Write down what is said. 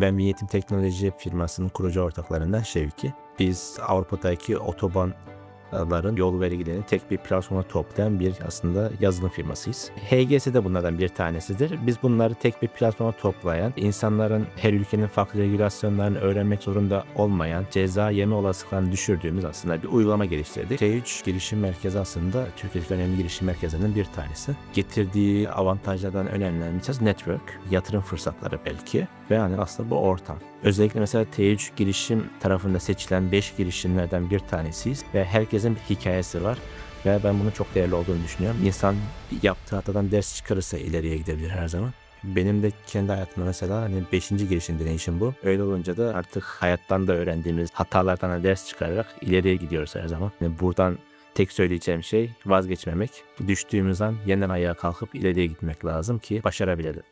Ben Viyetim Teknoloji firmasının kurucu ortaklarından Şevki. Biz Avrupa'daki otobanların yol vergilerini tek bir platforma toplayan bir aslında yazılım firmasıyız. HGS de bunlardan bir tanesidir. Biz bunları tek bir platforma toplayan, insanların her ülkenin farklı regülasyonlarını öğrenmek zorunda olmayan, ceza yeme olasılıklarını düşürdüğümüz aslında bir uygulama geliştirdik. T3 girişim merkezi aslında Türkiye'deki önemli girişim merkezlerinden bir tanesi. Getirdiği avantajlardan önemlisi network, yatırım fırsatları belki ve yani aslında bu ortam. Özellikle mesela T3 girişim tarafında seçilen 5 girişimlerden bir tanesiyiz ve herkesin bir hikayesi var. Ve ben bunun çok değerli olduğunu düşünüyorum. İnsan yaptığı hatadan ders çıkarırsa ileriye gidebilir her zaman. Benim de kendi hayatımda mesela hani 5. girişim deneyişim bu. Öyle olunca da artık hayattan da öğrendiğimiz hatalardan da ders çıkararak ileriye gidiyoruz her zaman. Yani buradan tek söyleyeceğim şey vazgeçmemek. Düştüğümüz an yeniden ayağa kalkıp ileriye gitmek lazım ki başarabilelim.